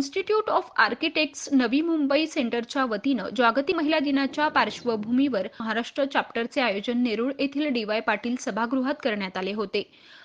Institute of architects नवी मुंबई सेंटरच्या वतीनं जागतिक महिला दिनाच्या पार्श्वभूमीवर महाराष्ट्र चॅप्टरचे आयोजन नेरूळ येथील डी वाय पाटील सभागृहात करण्यात आले होते.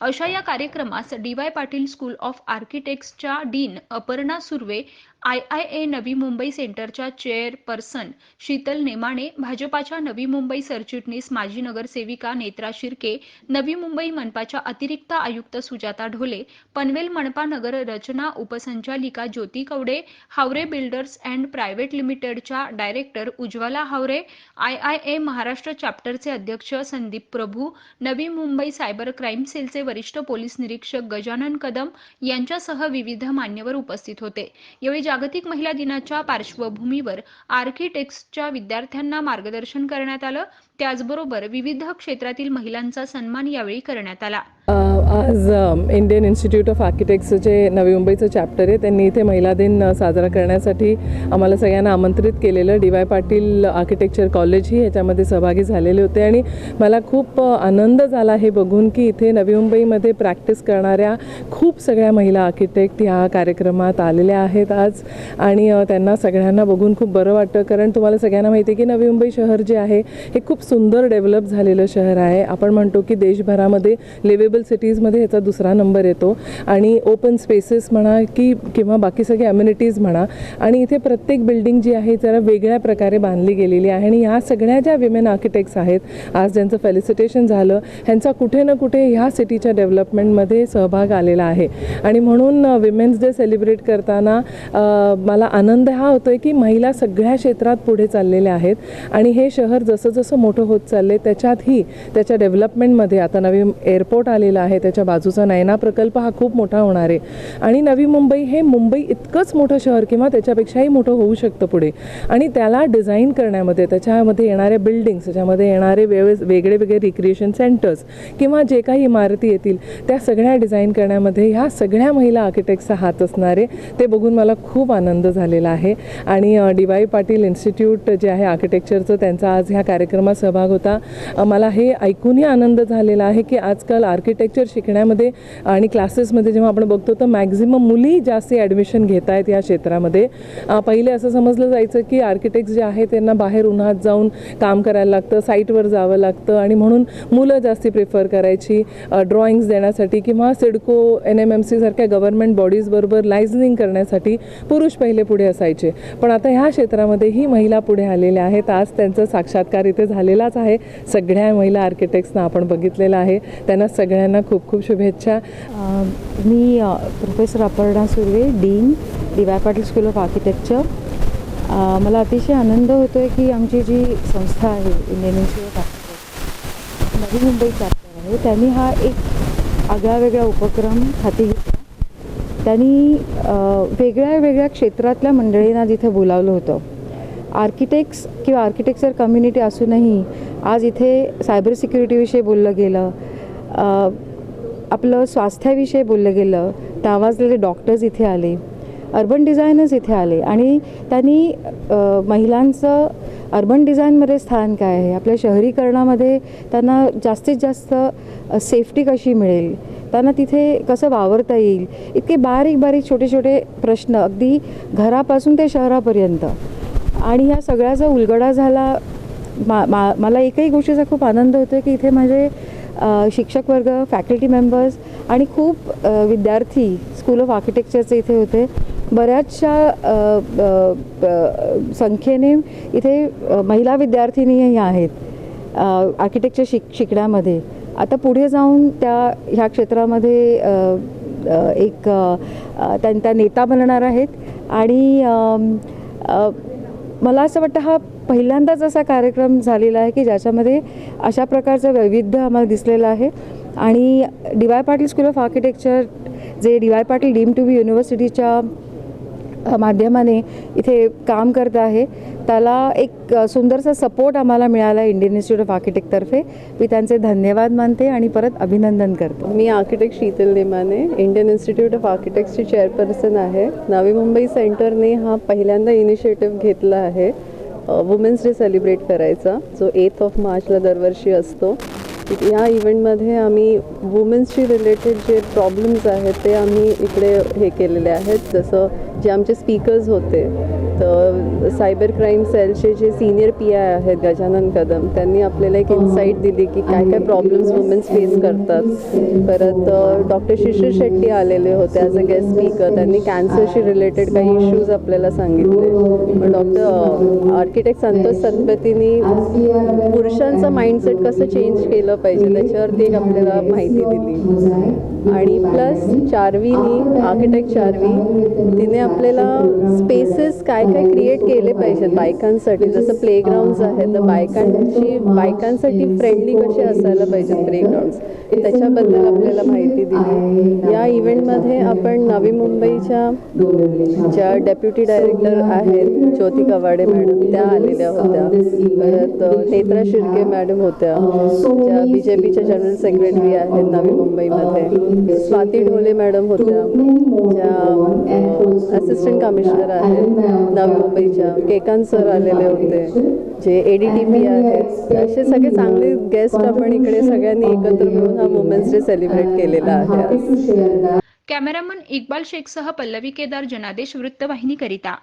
अशा या कार्यक्रमास D Y Patil school of आर्किटेक्ट्सच्या dean Aparna Surve I I A Navi Mumbai सेंटरच्या चेअरपर्सन शीतल नेमाणे भाजपाच्या नवी मुंबई सरचिटणीस माजी नगरसेविका नेत्रा शिर्के नवी मुंबई मनपाच्या अतिरिक्त आयुक्त सुजाता ढोले पनवेल मनपा नगर रचना उपसंचालिका Jyoti Kawade Haware builders and private लिमिटेडच्या director Ujjwala Haware I I A Maharashtra चॅप्टरचे अध्यक्ष संदीप प्रभू नवी मुंबई सायबर क्राईम सेलचे वरिष्ठ पोलीस निरीक्षक गजानन कदम यांच्यासह विविध मान्यवर उपस्थित होते. यावेळी जागतिक महिला दिनाच्या पार्श्वभूमीवर आर्किटेक्ट्सच्या विद्यार्थ्यांना मार्गदर्शन करण्यात आलं. त्याचबरोबर विविध क्षेत्रातील महिलांचा सन्मान यावेळी करण्यात आला. आज इंडियन इन्स्टिट्यूट ऑफ आर्किटेक्टचं जे नवी मुंबईचं चॅप्टर आहे. त्यांनी इथे महिला दिन साजरा करण्यासाठी आम्हाला सगळ्यांना आमंत्रित केलेलं. डी वाय पाटील आर्किटेक्चर कॉलेजही याच्यामध्ये सहभागी झालेले होते. आणि मला खूप आनंद झाला हे बघून की इथे नवी मुंबईमध्ये प्रॅक्टिस करणाऱ्या खूप सगळ्या महिला आर्किटेक्ट ह्या कार्यक्रमात आलेल्या आहेत आज. आणि त्यांना सगळ्यांना बघून खूप बरं वाटतं. कारण तुम्हाला सगळ्यांना माहिती आहे की नवी मुंबई शहर जे आहे हे खूप सुंदर डेव्हलप झालेलं शहर आहे. आपण म्हणतो की देशभरामध्ये लिवेबल सिटीजमध्ये ह्याचा दुसरा नंबर येतो. आणि ओपन स्पेसेस म्हणा की किंवा बाकी सगळे अम्युनिटीज म्हणा. आणि इथे प्रत्येक बिल्डिंग जी आहे जरा वेगळ्या प्रकारे बांधली गेलेली आहे. आणि ह्या सगळ्या ज्या विमेन आर्किटेक्ट्स आहेत आज ज्यांचं फेलिसिटेशन झालं ह्यांचा कुठे ना कुठे ह्या सिटीच्या डेव्हलपमेंटमध्ये सहभाग आलेला आहे. आणि म्हणून विमेन्स डे सेलिब्रेट करताना मला आनंद हा होतो आहे की महिला सगळ्या क्षेत्रात पुढे चाललेल्या आहेत. आणि हे शहर जसं जसं मोठं होत चालले त्याच्यातही त्याच्या डेव्हलपमेंटमध्ये आता नवीन एअरपोर्ट आलेला आहे त्याच्या बाजूचा नयना प्रकल्प हा खूप मोठा होणार आहे. आणि नवी मुंबई हे मुंबई इतकंच मोठं शहर किंवा त्याच्यापेक्षाही मोठं होऊ शकतं पुढे. आणि त्याला डिझाईन करण्यामध्ये त्याच्यामध्ये येणाऱ्या बिल्डिंग्स त्याच्यामध्ये येणारे वेळ वेगळे वेगळे रिक्रिएशन सेंटर्स किंवा जे काही इमारती येतील त्या सगळ्या डिझाईन करण्यामध्ये ह्या सगळ्या महिला आर्किटेक्टचा हात असणारे ते बघून मला खूप आनंद झालेला आहे. आणि डी वाय पाटील इन्स्टिट्यूट जे आहे आर्किटेक्चरचं त्यांचा आज ह्या कार्यक्रमात सहभाग होता. मला हे ऐकूनही आनंद झालेला आहे की आजकाल आर्किटेक्चर शिकण्यामध्ये आणि क्लासेसमध्ये जेव्हा आपण बघतो तर मॅक्झिमम मुली जास्त ॲडमिशन घेत आहेत या क्षेत्रामध्ये. पहिले असं समजलं जायचं की आर्किटेक्ट जे आहे त्यांना बाहेर उन्हात जाऊन काम करायला लागतं साईटवर जावं लागतं आणि म्हणून मुलं जास्ती प्रिफर करायची. ड्रॉइंग्स देण्यासाठी किंवा सिडको एन एम एम सीसारख्या गव्हर्नमेंट बॉडीजबरोबर लायझनिंग करण्यासाठी पुरुष पहिले पुढे असायचे. पण आता ह्या क्षेत्रामध्येही महिला पुढे आलेल्या आहेत. आज त्यांचं साक्षात्कार इथे झालेलाच आहे. सगळ्या महिला आर्किटेक्ट्सना आपण बघितलेलं आहे. त्यांना सगळ्यांना खूप खूप शुभेच्छा. मी professor Aparna Surve dean D Y Patil school of architecture मला अतिशय आनंद होतो आहे की आमची जी संस्था आहे Indian institute of architecture Navi Mumbai chapter आहे. त्यांनी हा एक आगळा वेगळा उपक्रम हाती घेतला. त्यांनी वेगळ्या वेगळ्या क्षेत्रातल्या मंडळींना जिथे बोलावलं होतं. आर्किटेक्ट्स किंवा आर्किटेक्चर कम्युनिटी असूनही आज इथे सायबर सिक्युरिटीविषयी बोललं गेलं. आपलं स्वास्थ्याविषयी बोललं गेलं नावाजलेले डॉक्टर्स इथे आले अर्बन डिझायनर्स इथे आले आणि त्यांनी महिलांचं अर्बन डिझाईनमध्ये स्थान काय आहे? आपल्या शहरीकरणामध्ये त्यांना जास्तीत जास्त सेफ्टी कशी मिळेल? त्यांना तिथे कसं वावरता येईल? इतके बारीक बारीक छोटे छोटे प्रश्न अगदी घरापासून ते शहरापर्यंत. आणि ह्या सगळ्याचा उलगडा झाला मा मा मला एकही गोष्टीचा खूप आनंद होतो की इथे माझे शिक्षक वर्ग फॅकल्टी मेंबर्स आणि खूप विद्यार्थी स्कूल ऑफ आर्किटेक्चरचे इथे होते. बऱ्याचशा संख्येने इथे महिला विद्यार्थिनीही आहेत आर्किटेक्चर शिक शिकण्यामध्ये. आता पुढे जाऊन त्या ह्या क्षेत्रामध्ये एक त्यांचा नेता बनणार आहेत आणि मला असं वाटतं हा पहिल्यांदाच असा कार्यक्रम झालेला आहे की ज्याच्यामध्ये अशा प्रकारचं वैविध्य आम्हाला दिसलेलं आहे. आणि D Y Patil school of architecture जे D Y Patil deem to be युनिव्हर्सिटीच्या माध्यमाने इथे काम करत आहे त्याला एक सुंदरसा सपोर्ट आम्हाला मिळाला इंडियन इन्स्टिट्यूट ऑफ आर्किटेक्टतर्फे मी त्यांचे धन्यवाद मानते आणि परत अभिनंदन करते. मी architect Sheetal Nemane Indian institute of आर्किटेक्टची chairperson आहे. नवी मुंबई सेंटरने हा पहिल्यांदा इनिशिएटिव्ह घेतला आहे. वुमेन्स डे सेलिब्रेट करायचा. जो एथ ऑफ मार्चला दरवर्षी असतो. या इव्हेंटमध्ये आम्ही वुमेन्सशी रिलेटेड जे प्रॉब्लेम्स आहेत ते आम्ही इकडे हे केलेले आहेत. जसं जे आमचे स्पीकर्स होते तर सायबर क्राईम सेलचे जे सिनियर पी आय आहेत गजानन कदम त्यांनी आपल्याला एक इन्साईट दिली की काय काय प्रॉब्लेम्स वुमेन्स फेस करतात. परत डॉक्टर शिशिर शेट्टी आलेले होते ॲज अ गेस्ट स्पीकर त्यांनी कॅन्सरशी रिलेटेड काही इश्यूज आपल्याला सांगितले. डॉक्टर आर्किटेक्ट संतोष सतपतींनी पुरुषांचं माइंडसेट कसं चेंज केलं? पाहिजे त्याच्यावरती एक आपल्याला माहिती दिली. आणि प्लस चारवीनी आर्किटेक्ट चारवी तिने आपल्याला स्पेसेस काय काय क्रिएट केले पाहिजेत बायकांसाठी. जसं प्लेग्राऊंड्स आहेत तर बायकांची बायकांसाठी फ्रेंडली कसे असायला पाहिजेत प्लेग्राऊंड्स त्याच्याबद्दल आपल्याला माहिती दिली. या इव्हेंटमध्ये आपण नवी मुंबईच्या ज्या डेप्युटी डायरेक्टर आहेत ज्योती कवाडे मॅडम त्या आलेल्या होत्या. परत नेत्रा शिर्के मॅडम होत्या. ज्या बी जे पीच्या जनरल सेक्रेटरी आहेत नवी मुंबईमध्ये. स्वाती ढोले मॅडम होत्या ज्या असिस्टंट कमिशनर आहेत नवी मुंबईच्या. केकांत सर आलेले होते जे ए डी टी पी आहेत. असे सगळे चांगले गेस्ट आपण इकडे सगळ्यांनी एकत्र मिळून हा वुमेन्स डे सेलिब्रेट केलेला आहे. कॅमेरामन कॅमेरामन इक्बाल शेखसह पल्लवी केदार जनादेश वृत्तवाहिनी करिता